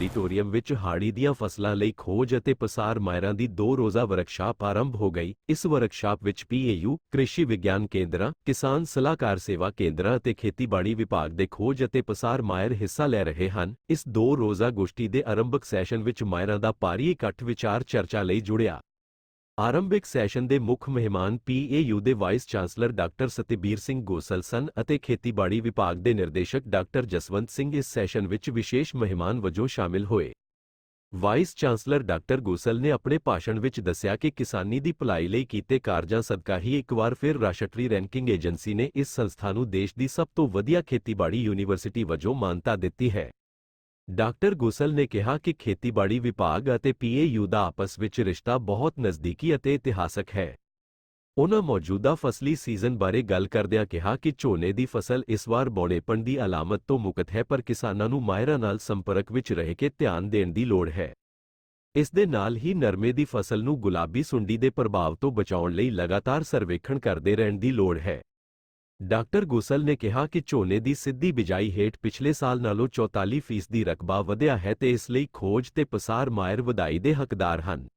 Auditorium ਵਿੱਚ ਹਾੜੀ ਦੀਆਂ ਫਸਲਾਂ ਲਈ ਖੋਜ ਅਤੇ ਪਸਾਰ ਮਾਇਰਾਂ ਦੀ ਦੋ ਰੋਜ਼ਾ ਵਰਕਸ਼ਾਪ ਆਰੰਭ ਹੋ ਗਈ। ਇਸ ਵਰਕਸ਼ਾਪ ਵਿੱਚ ਪੀਏਯੂ, ਕ੍ਰਿਸ਼ੀ ਵਿਗਿਆਨ ਕੇਂਦਰਾਂ, ਕਿਸਾਨ ਸਲਾਹਕਾਰ ਸੇਵਾ ਕੇਂਦਰਾਂ ਅਤੇ ਖੇਤੀਬਾੜੀ ਵਿਭਾਗ ਦੇ ਖੋਜ ਅਤੇ ਪਸਾਰ ਮਾਇਰ ਹਿੱਸਾ ਲੈ ਰਹੇ ਹਨ। ਇਸ ਦੋ ਰੋਜ਼ਾ ਗੋਸ਼ਟੀ ਦੇ ਆਰੰਭਕ ਸੈਸ਼ਨ ਵਿੱਚ ਮਾਇਰਾਂ ਦਾ ਭਾਰੀ ਇਕੱਠ ਵਿਚਾਰ ਚਰਚਾ ਲਈ ਜੁੜਿਆ। ਆਰੰਭਿਕ ਸੈਸ਼ਨ ਦੇ ਮੁੱਖ ਮਹਿਮਾਨ ਪੀਏਯੂ ਦੇ vice chancellor doctor Satbir Singh Gosal ਸਨ ਅਤੇ ਖੇਤੀਬਾੜੀ ਵਿਭਾਗ ਦੇ ਨਿਰਦੇਸ਼ਕ ਡਾਕਟਰ ਜਸਵੰਤ ਸਿੰਘ ਇਸ ਸੈਸ਼ਨ ਵਿੱਚ ਵਿਸ਼ੇਸ਼ ਮਹਿਮਾਨ ਵਜੋਂ ਸ਼ਾਮਿਲ ਹੋਏ। ਵਾਈਸ ਚਾਂਸਲਰ ਡਾਕਟਰ ਗੋਸਲ ਨੇ ਆਪਣੇ ਭਾਸ਼ਣ ਵਿੱਚ ਦੱਸਿਆ ਕਿ ਕਿਸਾਨੀ ਦੀ ਭਲਾਈ ਲਈ ਕੀਤੇ ਕਾਰਜਾਂ ਸਦਕਾ ਹੀ ਇੱਕ ਵਾਰ ਫਿਰ ਰਾਸ਼ਟਰੀ ਰੈਂਕਿੰਗ ਏਜੰਸੀ ਨੇ ਇਸ ਸੰਸਥਾ ਨੂੰ ਦੇਸ਼ ਦੀ ਸਭ ਤੋਂ ਵਧੀਆ ਖੇਤੀਬਾੜੀ ਯੂਨੀਵਰਸਿਟੀ ਵਜੋਂ ਮਾਨਤਾ ਦਿੱਤੀ ਹੈ। ਡਾਕਟਰ ਗੋਸਲ ਨੇ ਕਿਹਾ ਕਿ ਖੇਤੀਬਾੜੀ ਵਿਭਾਗ ਅਤੇ ਪੀਏਯੂ ਦਾ ਆਪਸ ਵਿੱਚ ਰਿਸ਼ਤਾ ਬਹੁਤ ਨਜ਼ਦੀਕੀ ਅਤੇ ਇਤਿਹਾਸਕ ਹੈ। ਉਨ੍ਹਾਂ ਮੌਜੂਦਾ ਫਸਲੀ ਸੀਜ਼ਨ ਬਾਰੇ ਗੱਲ ਕਰਦਿਆਂ ਕਿਹਾ ਕਿ ਝੋਨੇ ਦੀ ਫਸਲ ਇਸ ਵਾਰ ਬੌੜੇਪਣ ਦੀ ਅਲਾਮਤ ਤੋਂ ਮੁਕਤ ਹੈ, ਪਰ ਕਿਸਾਨਾਂ ਨੂੰ ਮਾਇਰਾਂ ਨਾਲ ਸੰਪਰਕ ਵਿੱਚ ਰਹਿ ਕੇ ਧਿਆਨ ਦੇਣ ਦੀ ਲੋੜ ਹੈ। ਇਸ ਦੇ ਨਾਲ ਹੀ ਨਰਮੇ ਦੀ ਫਸਲ ਨੂੰ ਗੁਲਾਬੀ ਸੁੰਡੀ ਦੇ ਪ੍ਰਭਾਵ ਤੋਂ ਬਚਾਉਣ ਲਈ ਲਗਾਤਾਰ ਸਰਵੇਖਣ ਕਰਦੇ ਰਹਿਣ ਦੀ ਲੋੜ ਹੈ। ਡਾਕਟਰ ਗੋਸਲ ਨੇ ਕਿਹਾ ਕਿ ਝੋਨੇ ਦੀ ਸਿੱਧੀ ਬਿਜਾਈ ਹੇਠ ਪਿਛਲੇ ਸਾਲ ਨਾਲੋਂ 44% ਦੀ ਰਕਬਾ ਵਧਿਆ ਹੈ ਤੇ ਇਸ ਲਈ ਖੋਜ ਤੇ ਪਸਾਰ ਮਾਇਰ ਵਧਾਈ ਦੇ ਹੱਕਦਾਰ ਹਨ।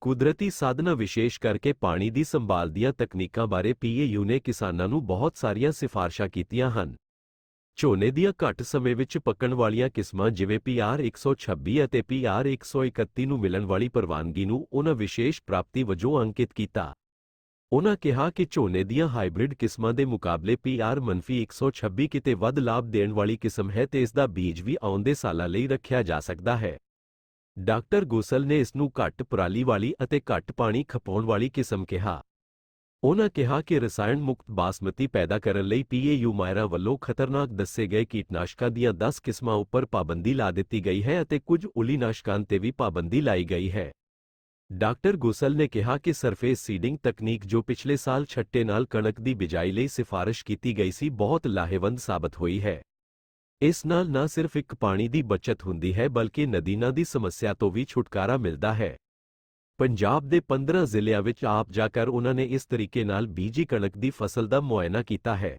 ਕੁਦਰਤੀ ਸਾਧਨਾਂ ਵਿਸ਼ੇਸ਼ ਕਰਕੇ ਪਾਣੀ ਦੀ ਸੰਭਾਲ ਦੀਆਂ ਤਕਨੀਕਾਂ ਬਾਰੇ ਪੀਏਯੂ ਨੇ ਕਿਸਾਨਾਂ ਨੂੰ ਬਹੁਤ ਸਾਰੀਆਂ ਸਿਫਾਰਸ਼ਾਂ ਕੀਤੀਆਂ ਹਨ। ਝੋਨੇ ਦੀਆਂ ਘੱਟ ਸਮੇਂ ਵਿੱਚ ਪੱਕਣ ਵਾਲੀਆਂ ਕਿਸਮਾਂ ਜਿਵੇਂ PR 126 ਅਤੇ PR 131 ਨੂੰ ਮਿਲਣ ਵਾਲੀ ਪ੍ਰਵਾਨਗੀ ਨੂੰ ਉਨ੍ਹਾਂ ਵਿਸ਼ੇਸ਼ ਪ੍ਰਾਪਤੀ ਵਜੋਂ ਅੰਕਿਤ ਕੀਤਾ। ਉਨ੍ਹਾਂ ਕਿਹਾ ਕਿ ਝੋਨੇ ਦੀਆਂ ਹਾਈਬ੍ਰਿਡ ਕਿਸਮਾਂ ਦੇ ਮੁਕਾਬਲੇ PR-126 ਕਿਤੇ ਵੱਧ ਲਾਭ ਦੇਣ ਵਾਲੀ ਕਿਸਮ ਹੈ ਤੇ ਇਸ ਦਾ ਬੀਜ ਵੀ ਆਉਂਦੇ ਸਾਲਾਂ ਲਈ ਰੱਖਿਆ ਜਾ ਸਕਦਾ ਹੈ। ਡਾਕਟਰ ਗੋਸਲ ਨੇ ਇਸ ਨੂੰ ਘੱਟ ਪਰਾਲੀ ਵਾਲੀ ਅਤੇ ਘੱਟ ਪਾਣੀ ਖਪਾਉਣ ਵਾਲੀ ਕਿਸਮ ਕਿਹਾ। ਉਨ੍ਹਾਂ ਕਿਹਾ ਕਿ ਰਸਾਇਣ ਮੁਕਤ ਬਾਸਮਤੀ ਪੈਦਾ ਕਰਨ ਲਈ ਪੀਏਯੂ ਮਾਇਰਾਂ ਵੱਲੋਂ ਖਤਰਨਾਕ ਦੱਸੇ ਗਏ ਕੀਟਨਾਸ਼ਕਾਂ ਦੀਆਂ 10 ਕਿਸਮਾਂ ਉੱਪਰ ਪਾਬੰਦੀ ਲਾ ਦਿੱਤੀ ਗਈ ਹੈ ਅਤੇ ਕੁਝ ਉਲੀਨਾਸ਼ਕਾਂ ਤੇ ਵੀ ਪਾਬੰਦੀ ਲਾਈ ਗਈ ਹੈ। ਡਾਕਟਰ ਗੋਸਲ ਨੇ ਕਿਹਾ ਕਿ ਸਰਫੇਸ ਸੀਡਿੰਗ ਤਕਨੀਕ ਜੋ ਪਿਛਲੇ ਸਾਲ ਛੱਟੇ ਨਾਲ ਕਣਕ ਦੀ ਬਿਜਾਈ ਲਈ ਸਿਫਾਰਸ਼ ਕੀਤੀ ਗਈ ਸੀ, ਬਹੁਤ ਲਾਹੇਵੰਦ ਸਾਬਤ ਹੋਈ ਹੈ। ਇਸ ਨਾਲ ਨਾ ਸਿਰਫ ਇੱਕ ਪਾਣੀ ਦੀ ਬਚਤ ਹੁੰਦੀ ਹੈ, ਬਲਕਿ ਨਦੀਨਾਂ ਦੀ ਸਮੱਸਿਆ ਤੋਂ ਵੀ ਛੁਟਕਾਰਾ ਮਿਲਦਾ ਹੈ। ਪੰਜਾਬ ਦੇ 15 ਜ਼ਿਲ੍ਹਿਆਂ ਵਿੱਚ ਆਪ ਜਾ ਕਰ ਉਨ੍ਹਾਂ ਨੇ ਇਸ ਤਰੀਕੇ ਨਾਲ ਬੀਜੀ ਕਣਕ ਦੀ ਫਸਲ ਦਾ ਮੁਆਇਨਾ ਕੀਤਾ ਹੈ।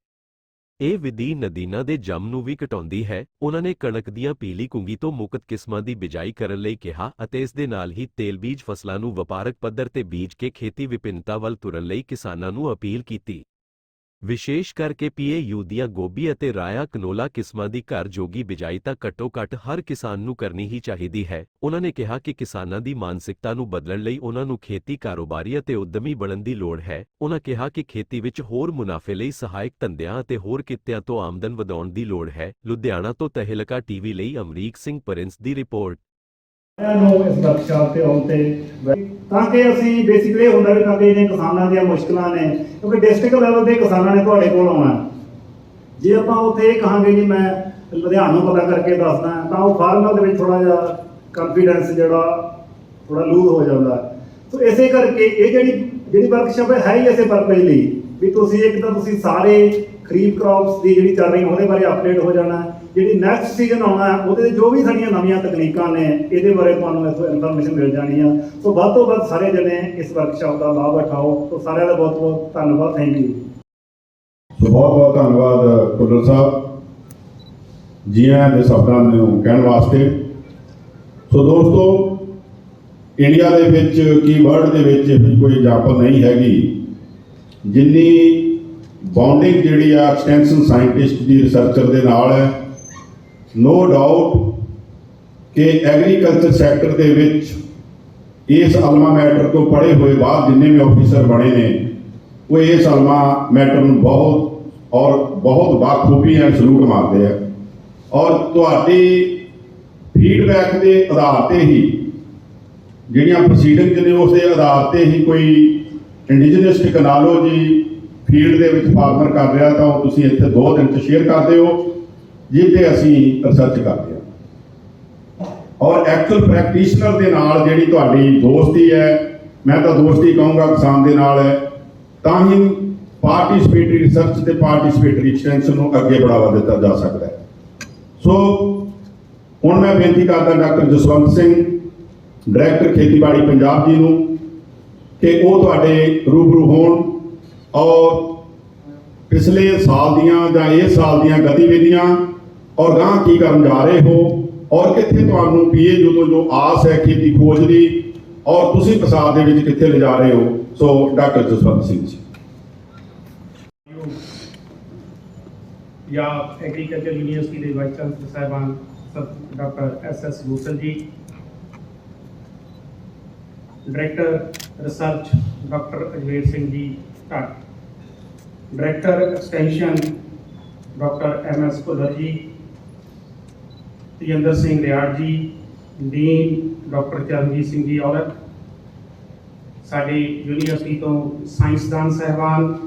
ਇਹ ਵਿਧੀ ਨਦੀਨਾਂ ਦੇ ਜੰਮ ਨੂੰ ਵੀ ਘਟਾਉਂਦੀ ਹੈ। ਉਹਨਾਂ ਨੇ ਕਣਕ ਦੀਆਂ ਪੀਲੀ ਕੁੰਗੀ ਤੋਂ ਮੁਕਤ ਕਿਸਮਾਂ ਦੀ ਬਿਜਾਈ ਕਰਨ ਲਈ ਕਿਹਾ ਅਤੇ ਇਸ ਦੇ ਨਾਲ ਹੀ ਤੇਲਬੀਜ ਫਸਲਾਂ ਨੂੰ ਵਪਾਰਕ ਪੱਧਰ ਤੇ ਬੀਜ ਕੇ ਖੇਤੀ ਵਿਭਿੰਨਤਾ ਵੱਲ ਤੁਰਨ ਲਈ ਕਿਸਾਨਾਂ ਨੂੰ ਅਪੀਲ ਕੀਤੀ। ਵਿਸ਼ੇਸ਼ ਕਰਕੇ ਪੀਏਯੂ ਦੀਆਂ ਗੋਭੀ ਅਤੇ ਰਾਇਆ ਕਨੋਲਾ ਕਿਸਮਾਂ ਦੀ ਘਰ ਜੋਗੀ ਬਿਜਾਈ ਤਾਂ ਘੱਟੋ-ਘੱਟ ਹਰ ਕਿਸਾਨ ਨੂੰ ਕਰਨੀ ਹੀ ਚਾਹੀਦੀ ਹੈ। ਉਨ੍ਹਾਂ ਨੇ ਕਿਹਾ ਕਿ ਕਿਸਾਨਾਂ ਦੀ ਮਾਨਸਿਕਤਾ ਨੂੰ ਬਦਲਣ ਲਈ ਉਨ੍ਹਾਂ ਨੂੰ ਖੇਤੀ ਕਾਰੋਬਾਰੀ ਅਤੇ ਉੱਦਮੀ ਬਣਨ ਦੀ ਲੋੜ ਹੈ। ਉਹਨਾਂ ਕਿਹਾ ਕਿ ਖੇਤੀ ਵਿੱਚ ਹੋਰ ਮੁਨਾਫੇ ਲਈ ਸਹਾਇਕ ਧੰਦਿਆਂ ਅਤੇ ਹੋਰ ਕਿੱਤਿਆਂ ਤੋਂ ਆਮਦਨ ਵਧਾਉਣ ਦੀ ਲੋੜ ਹੈ। ਲੁਧਿਆਣਾ ਤੋਂ ਤਹਿਲਕਾ ਟੀਵੀ ਲਈ ਅਮਰੀਕ ਸਿੰਘ ਪਰਿੰਸ ਦੀ ਰਿਪੋਰਟ ਨੂੰ ਇਸ ਵਰਕਸ਼ਾਪ ਤੇ ਆਉਣ ਤੇ ਤਾਂ ਕਿ ਅਸੀਂ ਬੇਸਿਕਲੀ ਇਹ ਹੁੰਦਾ ਵੀ ਤਾਂ ਕਿ ਜਿਹੜੀਆਂ ਕਿਸਾਨਾਂ ਦੀਆਂ ਮੁਸ਼ਕਲਾਂ ਨੇ, ਕਿਉਂਕਿ ਡਿਸਟ੍ਰਿਕਟ ਲੈਵਲ ਦੇ ਕਿਸਾਨਾਂ ਨੇ ਤੁਹਾਡੇ ਕੋਲ ਆਉਣਾ। ਜੇ ਆਪਾਂ ਉੱਥੇ ਇਹ ਕਹਾਂਗੇ ਜੀ, ਮੈਂ ਲੁਧਿਆਣਾ ਪਤਾ ਕਰਕੇ ਦੱਸਦਾ, ਤਾਂ ਉਹ ਫਾਰਮਰ ਦੇ ਵਿੱਚ ਥੋੜਾ ਜਿਹਾ ਕੰਫੀਡੈਂਸ ਜਿਹੜਾ ਥੋੜਾ ਲੂਜ਼ ਹੋ ਜਾਂਦਾ। ਸੋ ਇਸੇ ਕਰਕੇ ਇਹ ਜਿਹੜੀ ਜਿਹੜੀ ਵਰਕਸ਼ਾਪ ਹੈ, ਹੀ ਇਸੇ ਪਰਪਸ ਲਈ ਵੀ ਤੁਸੀਂ ਇੱਕ ਤਾਂ ਤੁਸੀਂ ਸਾਰੇ ਖਰੀਫ ਕ੍ਰੌਪਸ ਦੀ ਜਿਹੜੀ ਚੱਲ ਰਹੀ ਉਹਦੇ ਬਾਰੇ ਅਪਡੇਟ ਹੋ ਜਾਣਾ। ਜਿਹੜੀ ਨੈਕਸਟ ਸੀਜ਼ਨ ਆਉਣਾ ਉਹਦੇ ਜੋ ਵੀ ਸਾਡੀਆਂ ਨਵੀਆਂ ਤਕਨੀਕਾਂ ਨੇ, ਇਹਦੇ ਬਾਰੇ ਤੁਹਾਨੂੰ ਇੱਥੋਂ ਇਨਫੋਰਮੇਸ਼ਨ ਮਿਲ ਜਾਣੀ ਆ। ਸੋ ਵੱਧ ਤੋਂ ਵੱਧ ਸਾਰੇ ਜਣੇ ਇਸ ਵਰਕਸ਼ਾਪ ਦਾ ਲਾਭ ਉਠਾਓ। ਸੋ ਸਾਰਿਆਂ ਦਾ ਬਹੁਤ ਬਹੁਤ ਧੰਨਵਾਦ ਥੈਂਕ ਯੂ ਸੋ ਬਹੁਤ ਬਹੁਤ ਧੰਨਵਾਦ ਕੁੱਲਰ ਸਾਹਿਬ। ਜੀ ਆਇਆਂ ਦੇ ਸ਼ਬਦਾਂ ਨੂੰ ਕਹਿਣ ਵਾਸਤੇ। ਸੋ ਦੋਸਤੋ ਇੰਡੀਆ ਦੇ ਵਿੱਚ, ਕੀ ਵਰਲਡ ਦੇ ਵਿੱਚ ਕੋਈ ਐਗਜ਼ਾਮਪਲ ਨਹੀਂ ਹੈਗੀ। ਜਿੰਨੀ ਬੌਂਡਿੰਗ ਜਿਹੜੀ ਆ ਐਕਸਟੈਂਸ਼ਨ ਸਾਇੰਟਿਸਟ ਦੀ ਰਿਸਰਚਰ ਦੇ ਨਾਲ ਹੈ ਨੋ ਡਾਊਟ ਕਿ ਐਗਰੀਕਲਚਰ ਸੈਕਟਰ ਦੇ ਵਿੱਚ ਇਸ ਅਲਮਾ ਮੈਟਰ ਤੋਂ ਪੜ੍ਹੇ ਹੋਏ ਬਾਅਦ ਜਿੰਨੇ ਵੀ ਆਫੀਸਰ ਬਣੇ ਨੇ, ਉਹ ਇਸ ਅਲਮਾ ਮੈਟਰ ਨੂੰ ਬਹੁਤ ਔਰ ਬਹੁਤ ਬਾਖੂਬੀ ਨਾਲ ਸਲੂਟ ਮਾਰਦੇ ਆ। ਔਰ ਤੁਹਾਡੀ ਫੀਡਬੈਕ ਦੇ ਆਧਾਰ ਤੇ ਹੀ ਜਿਹੜੀਆਂ ਪ੍ਰੋਸੀਡਿੰਗ ਨੇ ਉਸ ਦੇ ਆਧਾਰ ਤੇ ਹੀ ਕੋਈ ਇੰਡੀਜਨਸ ਟੈਕਨੋਲੋਜੀ ਫੀਲਡ ਦੇ ਵਿੱਚ ਫਾਰਮਰ ਕਰ ਰਿਹਾ ਤਾਂ ਉਹ ਤੁਸੀਂ ਇੱਥੇ ਦੋ ਦਿਨ ਚ ਸ਼ੇਅਰ ਕਰਦੇ ਹੋ ਜਿਹਦੇ ਅਸੀਂ ਰਿਸਰਚ ਕਰਦੇ ਹਾਂ। ਔਰ ਐਕਚੁਅਲ ਪ੍ਰੈਕਟੀਸ਼ਨਰ ਦੇ ਨਾਲ ਜਿਹੜੀ ਤੁਹਾਡੀ ਦੋਸਤੀ ਹੈ, ਮੈਂ ਤਾਂ ਦੋਸਤੀ ਕਹੂੰਗਾ ਕਿਸਾਨ ਦੇ ਨਾਲ ਹੈ, ਤਾਂ ਹੀ ਪਾਰਟਿਸਿਪੇਟਰੀ ਰਿਸਰਚ ਤੇ ਪਾਰਟਿਸਿਪੇਟਰੀ ਐਕਸਟੈਂਸ਼ਨ ਨੂੰ ਅੱਗੇ ਬੜਾਵਾ ਦਿੱਤਾ ਜਾ ਸਕਦਾ ਹੈ। ਸੋ ਹੁਣ ਮੈਂ ਬੇਨਤੀ ਕਰਦਾ ਡਾਕਟਰ ਜਸਵੰਤ ਸਿੰਘ ਡਾਇਰੈਕਟਰ ਖੇਤੀਬਾੜੀ ਪੰਜਾਬ ਜੀ ਨੂੰ, ਕਿ ਉਹ ਤੁਹਾਡੇ ਰੂਬਰੂ ਹੋਣ ਔਰ ਪਿਛਲੇ ਸਾਲ ਦੀਆਂ ਜਾਂ ਇਸ ਸਾਲ ਦੀਆਂ ਗਤੀਵਿਧੀਆਂ ਔਰ ਗਾਂ ਕੀ ਕਰਨ ਜਾ ਰਹੇ ਹੋ? ਔਰ ਕਿੱਥੇ ਤੁਹਾਨੂੰ ਪੀਏਯੂ ਤੋਂ ਜੋ ਆਸ ਹੈ ਖੇਤੀ ਖੋਜ ਦੀ? ਔਰ ਤੁਸੀਂ ਪ੍ਰਸਾਰ ਦੇ ਵਿੱਚ ਕਿੱਥੇ ਲਿਜਾ ਰਹੇ ਹੋ? So doctor Jaswant Singh ji. ਜਾਂ ਐਗਰੀਕਲਚਰ ਯੂਨੀਵਰਸਿਟੀ ਦੇ ਵਾਈਸ ਚਾਂਸਲਰ ਸਾਹਿਬਾਨ sir doctor S S Gosal ji. Director research doctor Ajmer Singh ji Dhatt director extension doctor M S Bhullar ji. Tejinder Singh Riar ਜੀ, ਡੀਨ ਡਾਕਟਰ ਚਰਨਜੀਤ ਸਿੰਘ ਜੀ ਔਲਖ ਸਾਡੇ ਯੂਨੀਵਰਸਿਟੀ ਤੋਂ ਸਾਇੰਸਦਾਨ ਸਹਿਬਾਨ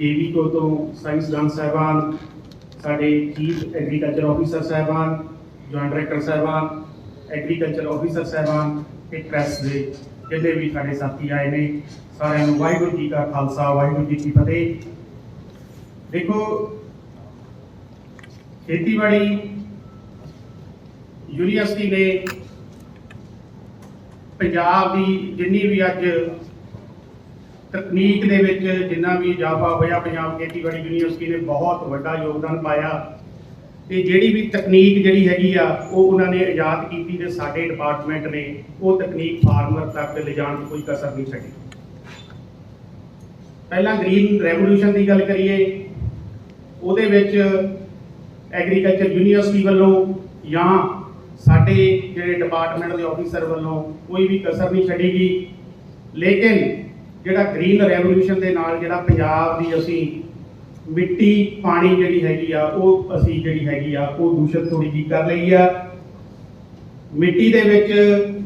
ਏਵੀਕੋ ਤੋਂ ਸਾਇੰਸਦਾਨ ਸਹਿਬਾਨ, ਸਾਡੇ ਚੀਫ ਐਗਰੀਕਲਚਰ ਆਫੀਸਰ ਸਹਿਬਾਨ, ਜੁਆਇੰਟ ਡਾਇਰੈਕਟਰ ਸਹਿਬਾਨ, ਐਗਰੀਕਲਚਰ ਆਫੀਸਰ ਸਹਿਬਾਨ ਤੇ ਪ੍ਰੈਸ ਦੇ ਜਿੰਨੇ ਵੀ ਸਾਡੇ ਸਾਥੀ ਆਏ ਨੇ, ਸਾਰਿਆਂ ਨੂੰ ਵਾਹਿਗੁਰੂ ਜੀ ਕਾ ਖਾਲਸਾ, ਵਾਹਿਗੁਰੂ ਜੀ ਕੀ ਫਤਿਹ। ਦੇਖੋ, ਖੇਤੀਬਾੜੀ ਯੂਨੀਵਰਸਿਟੀ ਨੇ ਪੰਜਾਬ ਦੀ ਜਿੰਨੀ ਵੀ ਅੱਜ ਤਕਨੀਕ ਦੇ ਵਿੱਚ ਜਿੰਨਾ ਵੀ ਇਜ਼ਾਫਾ ਹੋਇਆ, ਪੰਜਾਬ ਖੇਤੀਬਾੜੀ ਯੂਨੀਵਰਸਿਟੀ ਨੇ ਬਹੁਤ ਵੱਡਾ ਯੋਗਦਾਨ ਪਾਇਆ। ਤੇ ਜਿਹੜੀ ਵੀ ਤਕਨੀਕ ਜਿਹੜੀ ਹੈਗੀ ਆ, ਉਹ ਉਹਨਾਂ ਨੇ ਆਜ਼ਾਦ ਕੀਤੀ ਤੇ ਸਾਡੇ ਡਿਪਾਰਟਮੈਂਟ ਨੇ ਉਹ ਤਕਨੀਕ ਫਾਰਮਰ ਤੱਕ ਲਿਜਾਣ 'ਚ ਕੋਈ ਕਸਰ ਨਹੀਂ ਛੱਡੀ। ਪਹਿਲਾਂ ਗ੍ਰੀਨ ਰੈਵੋਲੂਸ਼ਨ ਦੀ ਗੱਲ ਕਰੀਏ, ਉਹਦੇ ਵਿੱਚ ਐਗਰੀਕਲਚਰ ਯੂਨੀਵਰਸਿਟੀ ਵੱਲੋਂ ਜਾਂ ਸਾਡੇ ਜਿਹੜੇ ਡਿਪਾਰਟਮੈਂਟ ਦੇ ਆਫੀਸਰ ਵੱਲੋਂ ਕੋਈ ਵੀ ਕਸਰ ਨਹੀਂ ਛੱਡੀ ਗਈ। ਲੇਕਿਨ ਜਿਹੜਾ ਗ੍ਰੀਨ ਰੈਵੋਲੂਸ਼ਨ ਦੇ ਨਾਲ ਜਿਹੜਾ ਪੰਜਾਬ ਦੀ ਅਸੀਂ ਮਿੱਟੀ, ਪਾਣੀ ਜਿਹੜੀ ਹੈਗੀ ਆ, ਉਹ ਅਸੀਂ ਜਿਹੜੀ ਹੈਗੀ ਆ, ਉਹ ਦੂਸ਼ਿਤ ਥੋੜੀ ਜਿਹੀ ਕਰ ਲਈ ਆ। ਮਿੱਟੀ ਦੇ ਵਿੱਚ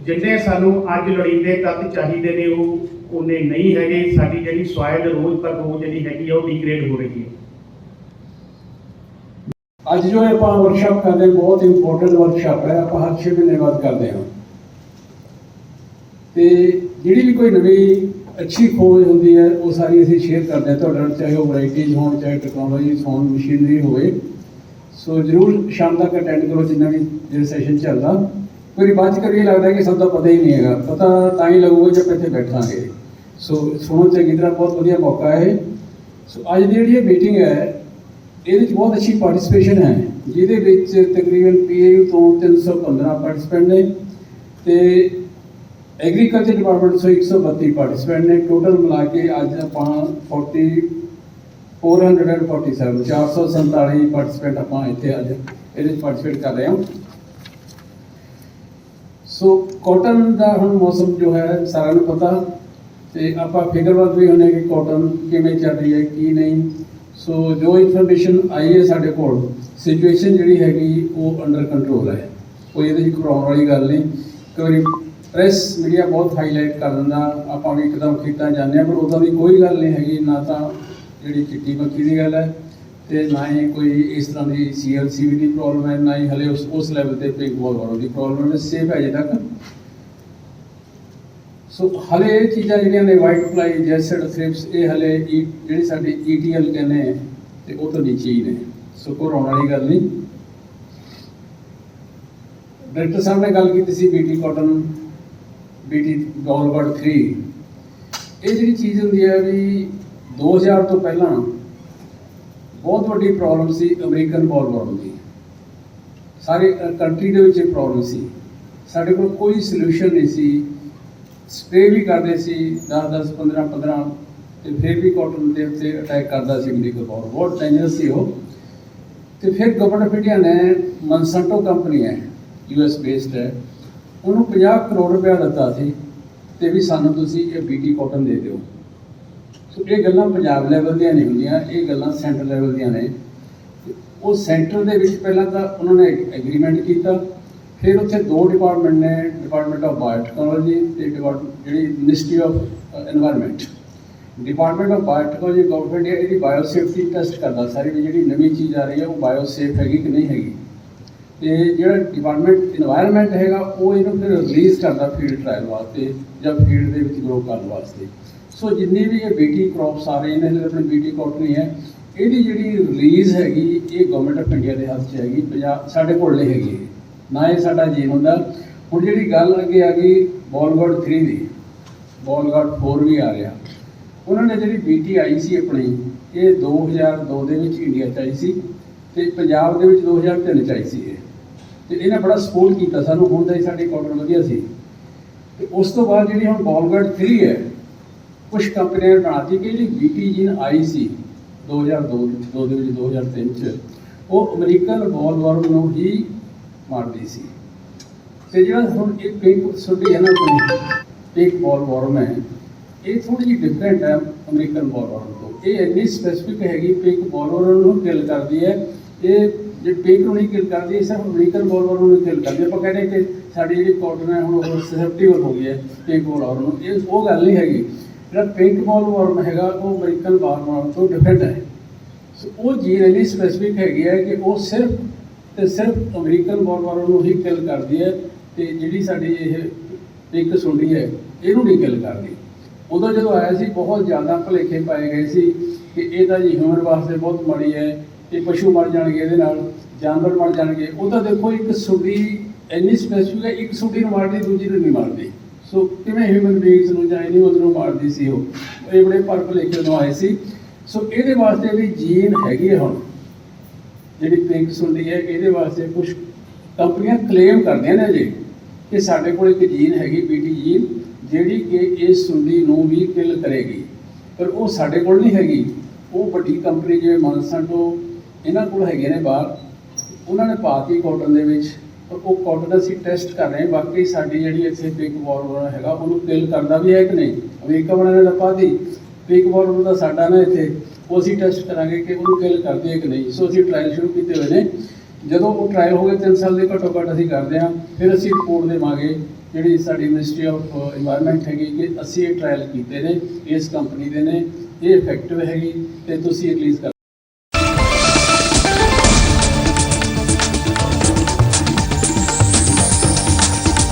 ਜਿੰਨੇ ਸਾਨੂੰ ਅੱਜ ਲੋੜੀਂਦੇ ਤੱਤ ਚਾਹੀਦੇ ਨੇ, ਉਹ ਉਹਨੇ ਨਹੀਂ ਹੈਗੇ। ਸਾਡੀ ਜਿਹੜੀ ਸੋਇਲ ਰੋਜ਼ ਪਰ ਰੋਜ਼ ਜਿਹੜੀ ਹੈਗੀ ਆ, ਉਹ ਡਿਗਰੇਡ ਹੋ ਰਹੀ ਹੈ। ਅੱਜ ਜੋ ਆਪਾਂ ਵਰਕਸ਼ਾਪ ਕਰਦੇ ਹਾਂ, ਬਹੁਤ ਇੰਪੋਰਟੈਂਟ ਵਰਕਸ਼ਾਪ ਹੈ, ਆਪਾਂ ਹਰ 6 ਮਹੀਨੇ ਬਾਅਦ ਕਰਦੇ ਹਾਂ। ਤੇ ਜਿਹੜੀ ਵੀ ਕੋਈ ਨਵੀਂ ਅੱਛੀ ਖੋਜ ਹੁੰਦੀ ਹੈ, ਉਹ ਸਾਰੀ ਅਸੀਂ ਸ਼ੇਅਰ ਕਰਦੇ ਹਾਂ ਤੁਹਾਡੇ ਨਾਲ, ਚਾਹੇ ਉਹ ਵੈਰਾਈਟੀਜ਼ ਹੋਣ, ਚਾਹੇ ਟੈਕਨੋਲੋਜੀ ਹੋਣ ਮਸ਼ੀਨਰੀ ਹੋਵੇ। ਸੋ ਜਰੂਰ ਸ਼ਾਮ ਤੱਕ ਅਟੈਂਡ ਕਰੋ ਜਿੰਨਾ ਵੀ ਜਿਹੜਾ ਸੈਸ਼ਨ ਚੱਲਦਾ। ਕੋਈ ਬਾਤ ਕਰਕੇ ਲੱਗਦਾ ਕਿ ਸਭ ਦਾ ਪਤਾ ਹੀ ਨਹੀਂ ਹੈਗਾ। ਪਤਾ ਤਾਂ ਹੀ ਲੱਗੂਗਾ ਜਦ ਇੱਥੇ ਬੈਠਾਂਗੇ। ਸੋ ਸੁਣੋ ਚੰਗੀ ਤਰ੍ਹਾਂ, ਬਹੁਤ ਵਧੀਆ ਮੌਕਾ ਹੈ ਸੋ ਅੱਜ ਦੀ ਜਿਹੜੀ ਇਹ ਮੀਟਿੰਗ ਹੈ ਇਹਦੇ ਵਿੱਚ ਬਹੁਤ ਅੱਛੀ ਪਾਰਟਿਸਿਪੇਸ਼ਨ ਹੈ। ਜਿਹਦੇ ਵਿੱਚ ਤਕਰੀਬਨ ਪੀਏਯੂ ਤੋਂ 315 ਪਾਰਟਿਸਪੈਂਟ ਨੇ ਤੇ ਐਗਰੀਕਲਚਰ ਡਿਪਾਰਟਮੈਂਟ ਤੋਂ 132 ਪਾਰਟਿਸਪੈਂਟ ਨੇ। ਟੋਟਲ ਮਿਲਾ ਕੇ ਅੱਜ ਆਪਾਂ 40 447 447 ਪਾਰਟਿਸਪੈਂਟ ਆਪਾਂ ਇੱਥੇ ਅੱਜ ਇਹਦੇ ਵਿੱਚ ਪਾਰਟਿਸਪੇਟ ਕਰ ਰਹੇ ਹਾਂ। ਸੋ ਕਾਟਨ ਦਾ ਹੁਣ ਮੌਸਮ ਜੋ ਹੈ, ਸਾਰਿਆਂ ਨੂੰ ਪਤਾ ਤੇ ਆਪਾਂ ਫਿਕਰਮੰਦ ਵੀ ਹੁੰਦੇ ਕਿ ਕਾਟਨ ਕਿਵੇਂ ਚੱਲ ਰਹੀ ਹੈ, ਕੀ ਨਹੀਂ। ਸੋ ਜੋ ਇਨਫੋਰਮੇਸ਼ਨ ਆਈ ਹੈ ਸਾਡੇ ਕੋਲ ਸਿਚੁਏਸ਼ਨ ਜਿਹੜੀ ਹੈਗੀ, ਉਹ ਅੰਡਰ ਕੰਟਰੋਲ ਹੈ। ਕੋਈ ਇਹਦੇ ਵਿੱਚ ਘਬਰਾਉਣ ਵਾਲੀ ਗੱਲ ਨਹੀਂ। ਕਈ ਵਾਰੀ ਪ੍ਰੈਸ ਮੀਡੀਆ ਬਹੁਤ ਹਾਈਲਾਈਟ ਕਰ ਦਿੰਦਾ। ਆਪਾਂ ਵੀ ਇੱਕਦਮ ਖੇਤਾਂ ਜਾਂਦੇ ਹਾਂ, ਪਰ ਉਦਾਂ ਦੀ ਕੋਈ ਗੱਲ ਨਹੀਂ ਹੈਗੀ। ਨਾ ਤਾਂ ਜਿਹੜੀ ਚਿੱਟੀ ਮੱਖੀ ਦੀ ਗੱਲ ਹੈ, ਤੇ ਨਾ ਹੀ ਕੋਈ ਇਸ ਤਰ੍ਹਾਂ ਦੀ ਸੀਐਲਸੀਵੀ ਦੀ ਪ੍ਰੋਬਲਮ ਹੈ, ਨਾ ਹੀ ਹਲੇ ਉਸ ਉਸ ਲੈਵਲ ਤੇ ਪਿੰਕ ਬੋਲ ਵਾਰੋ ਦੀ ਪ੍ਰੋਬਲਮ ਹੈ। ਸੇਫ ਹੈ ਅਜੇ ਤੱਕ। ਸੋ ਹਲੇ ਇਹ ਚੀਜ਼ਾਂ ਜਿਹੜੀਆਂ ਨੇ ਵਾਈਟ ਫਲਾਈ ਜੈਸਡ ਥ੍ਰਿਪਸ ਇਹ ਹਲੇ E- ਜਿਹੜੀ ਸਾਡੀ ਈਟੀਐਲ ਕਹਿੰਦੇ ਆ, ਤੇ ਉਹ ਤੋਂ ਨੀਚੇ ਹੀ ਨੇ। ਸੋ ਘਬਰਾਉਣ ਵਾਲੀ ਗੱਲ ਨਹੀਂ। ਡਾਕਟਰ ਸਾਹਿਬ ਨੇ ਗੱਲ ਕੀਤੀ ਸੀ ਬੀਟੀ ਕਾਟਨ ਬੀਟੀ ਗੌਲਗੜ 3 ਇਹ ਜਿਹੜੀ ਚੀਜ਼ ਹੁੰਦੀ ਹੈ ਵੀ 2000 ਤੋਂ ਪਹਿਲਾਂ ਬਹੁਤ ਵੱਡੀ ਪ੍ਰੋਬਲਮ ਸੀ ਅਮਰੀਕਨ ਬੋਲਵਰਮ ਦੀ। ਸਾਰੇ ਕੰਟਰੀ ਦੇ ਵਿੱਚ ਇਹ ਪ੍ਰੋਬਲਮ ਸੀ। ਸਾਡੇ ਕੋਲ ਕੋਈ ਸੋਲੂਸ਼ਨ ਨਹੀਂ ਸੀ। ਸਪਰੇ ਵੀ ਕਰਦੇ ਸੀ 10 10 15 15 ਤੇ ਫਿਰ ਵੀ ਕਾਟਨ ਦੇ ਉੱਤੇ ਅਟੈਕ ਕਰਦਾ ਸੀ ਅਮਰੀਕਨ ਬੋਲ ਬਹੁਤ ਡੇਂਜਰਸ ਸੀ ਉਹ। ਤੇ ਫਿਰ ਗਵਰਨਮੈਂਟ ਆਫ ਇੰਡੀਆ ਨੇ ਮਨਸੰਟੋ ਕੰਪਨੀ ਹੈ ਯੂਐਸ ਬੇਸਡ ਹੈ, ਉਹਨੂੰ 50 ਕਰੋੜ ਰੁਪਇਆ ਦਿੱਤਾ ਸੀ, ਤੇ ਵੀ ਸਾਨੂੰ ਤੁਸੀਂ ਇਹ ਬੀਟੀ ਕਾਟਨ ਦੇ ਦਿਓ। ਸੋ ਇਹ ਗੱਲਾਂ ਪੰਜਾਬ ਲੈਵਲ ਦੀਆਂ ਨਹੀਂ ਹੁੰਦੀਆਂ, ਇਹ ਗੱਲਾਂ ਸੈਂਟਰ ਲੈਵਲ ਦੀਆਂ ਨੇ। ਉਹ ਸੈਂਟਰ ਦੇ ਵਿੱਚ ਪਹਿਲਾਂ ਤਾਂ ਉਹਨਾਂ ਨੇ ਐਗਰੀਮੈਂਟ ਕੀਤਾ ਫਿਰ ਉੱਥੇ ਦੋ ਡਿਪਾਰਟਮੈਂਟ ਨੇ ਡਿਪਾਰਟਮੈਂਟ ਆਫ ਬਾਇਓਟੈਕਨੋਲੋਜੀ ਤੇ ਡਿਪਾਰਟਮੈਂਟ ਜਿਹੜੀ ministry of environment department of biotechnology government ਇਹਦੀ ਬਾਇਓਸੇਫਟੀ ਟੈਸਟ ਕਰਦਾ ਸਾਰੀ ਵੀ ਜਿਹੜੀ ਨਵੀਂ ਚੀਜ਼ ਆ ਰਹੀ ਹੈ ਉਹ ਬਾਇਓਸੇਫ ਹੈਗੀ ਕਿ ਨਹੀਂ ਹੈਗੀ। ਤੇ ਜਿਹੜਾ ਡਿਪਾਰਟਮੈਂਟ এনवायरमेंट ਹੈਗਾ, ਉਹ ਇਹਨੂੰ ਫਿਰ ਰਿਲੀਜ਼ ਕਰਦਾ ਫੀਲਡ ਟ੍ਰਾਇਲ ਵਾਸਤੇ ਜਾਂ ਫੀਲਡ ਦੇ ਵਿੱਚ ਗਰੋ ਕਰਨ ਵਾਸਤੇ। ਸੋ ਜਿੰਨੀ ਵੀ ਇਹ ਬੀਟੀ ਕ੍ਰੌਪਸ ਆ ਰਹੇ ਨੇ ਇਹਨਾਂ ਆਪਣੇ ਬੀਟੀ ਕਾਟਨੀ ਹੈ ਇਹਦੀ ਜਿਹੜੀ ਰਿਲੀਜ਼ ਹੈਗੀ, ਇਹ ਗਵਰਨਮੈਂਟ ਆਫ ਇੰਡੀਆ ਦੇ ਹੱਥ 'ਚ ਹੈਗੀ ਪੰਜਾਬ ਸਾਡੇ ਕੋਲ ਨਹੀਂ ਹੈਗੀ ਨਾ ਇਹ ਸਾਡਾ ਜੀ ਹੁੰਦਾ। ਹੁਣ ਜਿਹੜੀ ਗੱਲ ਅੱਗੇ ਆ ਗਈ ਬੋਲਗੜ 3 ਦੀ। ਬੋਲਗਾਰਡ 4 ਵੀ ਆ ਰਿਹਾ ਉਹਨਾਂ ਨੇ ਜਿਹੜੀ ਬੀਟੀ ਆਈ ਸੀ ਆਪਣੀ, ਇਹ 2002 ਦੇ ਵਿੱਚ ਇੰਡੀਆ 'ਚ ਆਈ ਸੀ ਤੇ ਪੰਜਾਬ ਦੇ ਵਿੱਚ 2003 ਚ ਆਈ ਸੀ ਇਹ। ਤੇ ਇਹਨੇ ਬੜਾ ਸਪੋਰਟ ਕੀਤਾ ਸਾਨੂੰ, ਹੁਣ ਤਾਂ ਸਾਡੀ ਕਾਟਨ ਵਧੀਆ ਸੀ। ਤੇ ਉਸ ਤੋਂ ਬਾਅਦ ਜਿਹੜੀ ਹੁਣ ਬੋਲਗਾਰਡ 3 ਹੈ ਕੁਝ ਕੰਪਨੀਆਂ ਨੇ ਬਣਾਤੀ ਕਿ ਜਿਹੜੀ ਬੀਟੀ ਜੀਨ ਆਈ ਸੀ 2002 ਦੋ ਦੇ ਵਿੱਚ 2003 ਚ, ਉਹ ਅਮਰੀਕਨ ਬਾਲ ਨੂੰ ਹੀ ਮਾਰਦੀ ਸੀ। ਤੇ ਜਿਹੜਾ ਹੁਣ ਇਹ ਪਿੰਕ ਸੁੱਡੀ ਹੈ ਨਾ ਕੋਈ ਪਿੰਕ ਬਾਲ ਵਾਰਮ ਹੈ ਇਹ ਥੋੜੀ ਜਿਹੀ ਡਿਫਰੈਂਟ ਹੈ ਅਮਰੀਕਨ ਬਾਲ ਵਾਰਮ ਤੋਂ। ਇਹ ਇੰਨੀ ਸਪੈਸੀਫਿਕ ਹੈਗੀ ਪਿੰਕ ਬਾਲ ਵਾਰਮ ਨੂੰ ਕਿਲ ਕਰਦੀ ਹੈ। ਇਹ ਜੇ ਪਿੰਕ ਨੂੰ ਨਹੀਂ ਕਿਲ ਕਰਦੀ ਇਹ ਸਿਰਫ ਅਮਰੀਕਨ ਬਾਲ ਵਾਰਮ ਨੂੰ ਕਿਲ ਕਰਦੀ ਹੈ। ਆਪਾਂ ਕਹਿੰਦੇ ਕਿ ਸਾਡੀ ਜਿਹੜੀ ਕਾਟਨ ਹੈ, ਹੁਣ ਉਹ ਸਸੈਪਟੀਬਲ ਹੋ ਗਈ ਹੈ ਪਿੰਕ ਬਾਲ ਵਾਰਮ ਨੂੰ। ਇਹ ਉਹ ਗੱਲ ਨਹੀਂ ਹੈਗੀ। ਜਿਹੜਾ ਪਿੰਕ ਬਾਲ ਵਾਰਮ ਹੈਗਾ, ਉਹ ਅਮਰੀਕਨ ਬਾਲ ਵਾਰਮ ਤੋਂ ਡਿਫਰੈਂਟ ਹੈ। ਸੋ ਉਹ ਜੀਨ ਇੰਨੀ ਸਪੈਸੀਫਿਕ ਹੈਗੀ ਹੈ ਕਿ ਉਹ ਸਿਰਫ ਤੇ ਸਿਰਫ ਅਮਰੀਕਨ ਬਾਲ ਨੂੰ ਹੀ ਕਿਲ ਕਰਦੀ ਹੈ ਤੇ ਜਿਹੜੀ ਸਾਡੀ ਇਹ ਇੱਕ ਸੁੰਡੀ ਹੈ, ਇਹਨੂੰ ਨਹੀਂ ਕਿਲ ਕਰਦੀ। ਉਦੋਂ ਜਦੋਂ ਆਇਆ ਸੀ, ਬਹੁਤ ਜ਼ਿਆਦਾ ਭੁਲੇਖੇ ਪਾਏ ਗਏ ਸੀ ਕਿ ਇਹ ਤਾਂ ਜੀ ਹਿਊਮਨ ਵਾਸਤੇ ਬਹੁਤ ਮਾੜੀ ਹੈ ਇਹ ਪਸ਼ੂ ਮਰ ਜਾਣਗੇ ਇਹਦੇ ਨਾਲ, ਜਾਨਵਰ ਮਰ ਜਾਣਗੇ। ਉਹ ਤਾਂ ਦੇਖੋ, ਇੱਕ ਸੁੰਡੀ ਇੰਨੀ ਸਪੈਸੀਫਿਕ ਹੈ, ਇੱਕ ਸੁੰਡੀ ਨੂੰ ਮਾਰਦੀ, ਦੂਜੀ ਨੂੰ ਨਹੀਂ ਮਾਰਦੀ। ਸੋ ਕਿਵੇਂ ਹਿਊਮਨ ਬੀਇੰਗਸ ਨੂੰ ਜਾਂ ਇਹਨੂੰ ਉਹਨੂੰ ਮਾਰਦੀ ਸੀ ਉਹ? ਇਹ ਬੜੇ ਪਰ ਭੁਲੇਖੇ ਨੂੰ ਆਏ ਸੀ। ਸੋ ਇਹਦੇ ਵਾਸਤੇ ਵੀ ਜੀਨ ਹੈਗੀ ਹੈ ਹੁਣ। ਜਿਹੜੀ ਪਿੰਕ ਸੁੰਡੀ ਹੈ ਇਹਦੇ ਵਾਸਤੇ ਕੁਝ ਕੰਪਨੀਆਂ ਕਲੇਮ ਕਰਦੀਆਂ ਨੇ ਜੀ ਕਿ ਸਾਡੇ ਕੋਲ ਇੱਕ ਜੀਨ ਹੈਗੀ ਪੀਟੀ ਜੀਨ ਜਿਹੜੀ ਕਿ ਇਸ ਸੁੰਡੀ ਨੂੰ ਵੀ ਕਿਲ ਕਰੇਗੀ। ਪਰ ਉਹ ਸਾਡੇ ਕੋਲ ਨਹੀਂ ਹੈਗੀ। ਉਹ ਵੱਡੀ ਕੰਪਨੀ ਜਿਵੇਂ ਮਾਨਸੈਂਟੋ ਇਹਨਾਂ ਕੋਲ ਹੈਗੇ ਨੇ ਬਾਹਰ। ਉਹਨਾਂ ਨੇ ਪਾਤੀ ਕਾਟਨ ਦੇ ਵਿੱਚ। ਪਰ ਉਹ ਕਾਟਨ ਅਸੀਂ ਟੈਸਟ ਕਰ ਰਹੇ ਹਾਂ। ਬਾਕੀ ਸਾਡੀ ਜਿਹੜੀ ਇੱਥੇ ਪਿਕ ਵਾਰਮਰ ਹੈਗਾ, ਉਹਨੂੰ ਕਿਲ ਕਰਦਾ ਵੀ ਹੈ ਕਿ ਨਹੀਂ? ਅਮਰੀਕਾ ਵਾਲਿਆਂ ਨੇ ਤਾਂ ਪਾਤੀ ਪਿਕ ਵਾਰਮਰ ਦਾ ਸਾਡਾ ਨਾ ਇੱਥੇ। ਉਹ ਅਸੀਂ ਟੈਸਟ ਕਰਾਂਗੇ ਕਿ ਉਹਨੂੰ ਕਿਲ ਕਰਦੇ ਕਿ ਨਹੀਂ। ਸੋ ਅਸੀਂ ਟ੍ਰਾਇਲ ਸ਼ੁਰੂ ਕੀਤੇ ਹੋਏ ਨੇ। ਜਦੋਂ ਉਹ ਟ੍ਰਾਇਲ ਹੋ ਗਏ 3 ਸਾਲ ਦੇ ਘੱਟੋ ਘੱਟ ਅਸੀਂ ਕਰਦੇ ਹਾਂ। ਫਿਰ ਅਸੀਂ ਰਿਪੋਰਟ ਦੇਵਾਂਗੇ ਜਿਹੜੀ ਸਾਡੀ ਮਿਨਿਸਟਰੀ ਆਫ এনवायरमेंट ਹੈਗੀ ਕਿ ਅਸੀਂ ਇਹ ਟ੍ਰਾਇਲ ਕੀਤੇ ਨੇ, ਇਸ ਕੰਪਨੀ ਦੇ ਨੇ, ਇਹ ਇਫੈਕਟਿਵ ਹੈਗੀ ਤੇ ਤੁਸੀਂ ਰਿਲੀਜ਼ ਕਰ